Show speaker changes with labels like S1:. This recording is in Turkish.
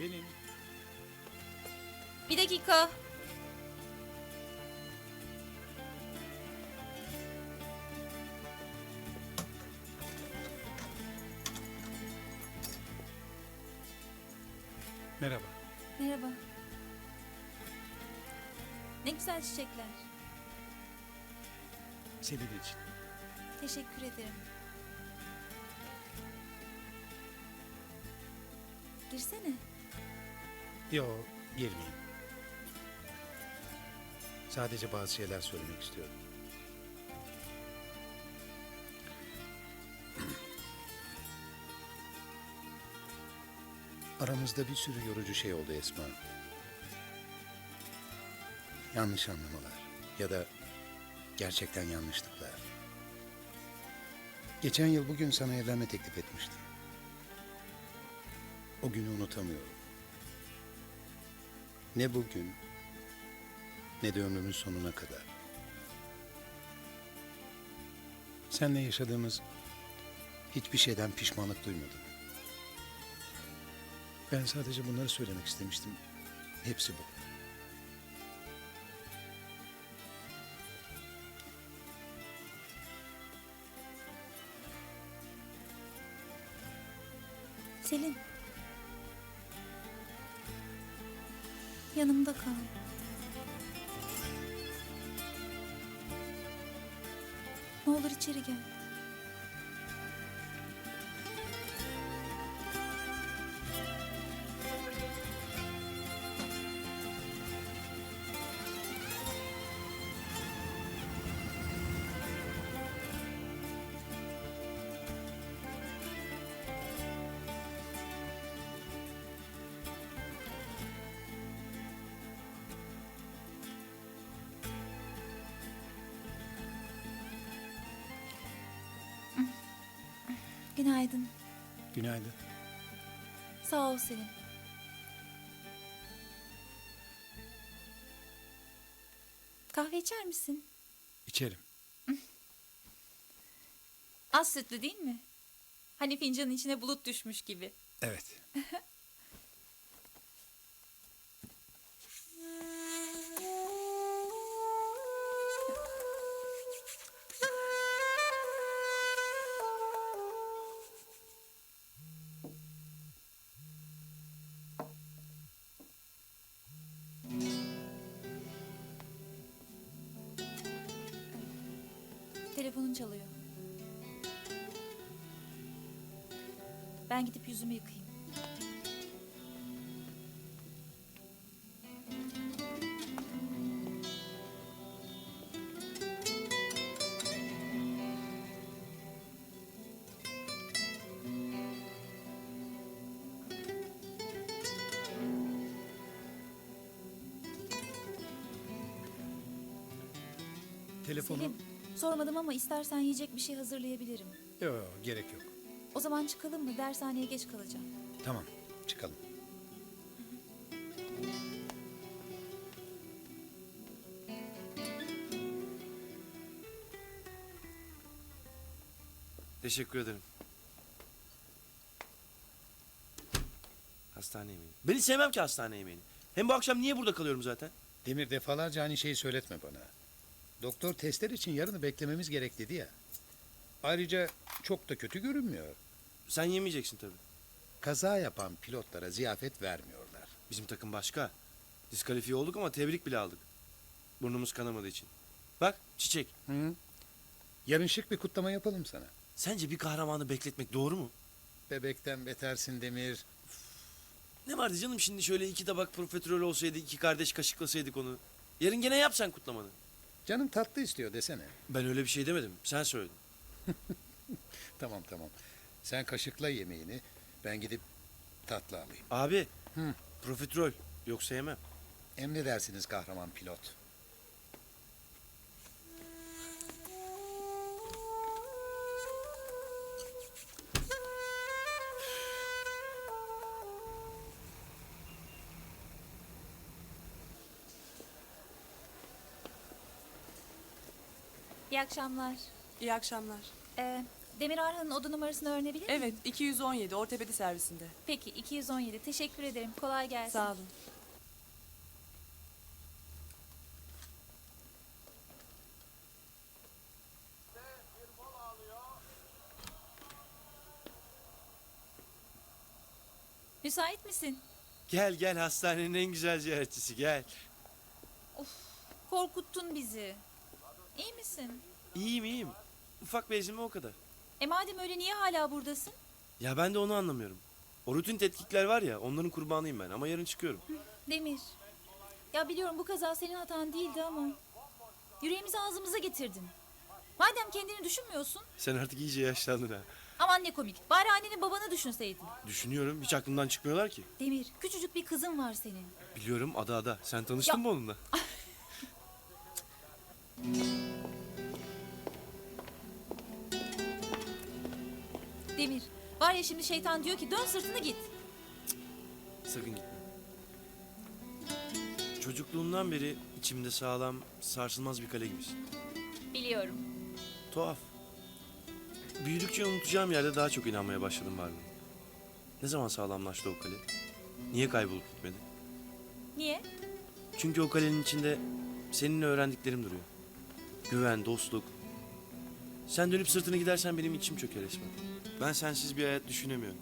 S1: Benim.
S2: Bir dakika.
S1: Merhaba.
S2: Merhaba. Ne güzel çiçekler.
S1: Senin için.
S2: Teşekkür ederim. Girsene.
S1: Yo, girmeyeyim. Sadece bazı şeyler söylemek istiyorum. Aramızda bir sürü yorucu şey oldu Esma. Yanlış anlamalar ya da gerçekten yanlışlıklar. Geçen yıl bugün sana evlenme teklif etmiştim. O günü unutamıyorum. Ne bugün ne de ömrümün sonuna kadar. Seninle yaşadığımız hiçbir şeyden pişmanlık duymadım. Ben sadece bunları söylemek istemiştim. Hepsi bu.
S2: Selin. Yanımda kal. Ne olur içeri gel. Günaydın.
S1: Günaydın.
S2: Sağ ol Selin. Kahve içer misin?
S1: İçerim.
S2: Az sütlü değil mi? Hani fincanın içine bulut düşmüş gibi.
S1: Evet.
S2: Telefonun çalıyor. Ben gidip yüzümü yıkayayım.
S1: Telefonu...
S2: Selin, sormadım ama istersen yiyecek bir şey hazırlayabilirim.
S1: Yok gerek yok.
S2: O zaman çıkalım mı? Dershaneye geç kalacağım.
S1: Tamam çıkalım.
S3: Teşekkür ederim. Hastane yemeği. Ben hiç sevmem ki hastane yemeğini. Hem bu akşam niye burada kalıyorum zaten?
S1: Demir defalarca aynı şeyi söyletme bana. Doktor testler için yarını beklememiz gerek dedi ya. Ayrıca çok da kötü görünmüyor.
S3: Sen yemeyeceksin tabii.
S1: Kaza yapan pilotlara ziyafet vermiyorlar.
S3: Bizim takım başka. Diskalifiye olduk ama tebrik bile aldık. Burnumuz kanamadığı için. Bak çiçek.
S1: Hı? Yarın şık bir kutlama yapalım sana.
S3: Sence bir kahramanı bekletmek doğru mu?
S1: Bebekten betersin Demir.
S3: Ne vardı canım şimdi şöyle iki tabak profiterol olsaydı iki kardeş kaşıklasaydık onu. Yarın gene yap sen kutlamanı.
S1: Canım tatlı istiyor desene.
S3: Ben öyle bir şey demedim. Sen söyledin.
S1: Tamam tamam. Sen kaşıkla yemeğini. Ben gidip tatlı alayım.
S3: Abi.
S1: Hı.
S3: Profiterol. Yoksa yemem.
S1: Emredersiniz kahraman pilot.
S2: İyi akşamlar.
S4: İyi akşamlar.
S2: Ee, Demir Arhan'ın oda numarasını öğrenebilir miyim?
S4: Evet 217 Ortopedi servisinde.
S2: Peki 217. Teşekkür ederim. Kolay gelsin.
S4: Sağ olun.
S2: Müsait misin?
S3: Gel gel hastanenin en güzel ziyaretçisi gel.
S2: Korkuttun bizi. İyi misin?
S3: İyiyim iyiyim. Ufak bir ezilme o kadar.
S2: E madem öyle niye hala buradasın?
S3: Ya ben de onu anlamıyorum. O rutin tetkikler var ya onların kurbanıyım ben ama yarın çıkıyorum.
S2: Demir. Ya biliyorum bu kaza senin hatan değildi ama... Yüreğimizi ağzımıza getirdin. Madem kendini düşünmüyorsun...
S3: Sen artık iyice yaşlandın ha.
S2: Aman ne komik. Bari annenin babanı düşünseydin.
S3: Düşünüyorum hiç aklımdan çıkmıyorlar ki.
S2: Demir, küçücük bir kızın var senin.
S3: Biliyorum ada ada. Sen tanıştın
S2: Ya-
S3: mı onunla?
S2: Demir, var ya şimdi şeytan diyor ki dön sırtını git.
S3: Sakın gitme. Çocukluğumdan beri içimde sağlam, sarsılmaz bir kale gibisin.
S2: Biliyorum.
S3: Tuhaf. Büyüdükçe unutacağım yerde daha çok inanmaya başladım varlığına. Ne zaman sağlamlaştı o kale? Niye kaybolup gitmedi?
S2: Niye?
S3: Çünkü o kalenin içinde seninle öğrendiklerim duruyor. Güven, dostluk. Sen dönüp sırtını gidersen benim içim çöker resmen. Ben sensiz bir hayat düşünemiyorum.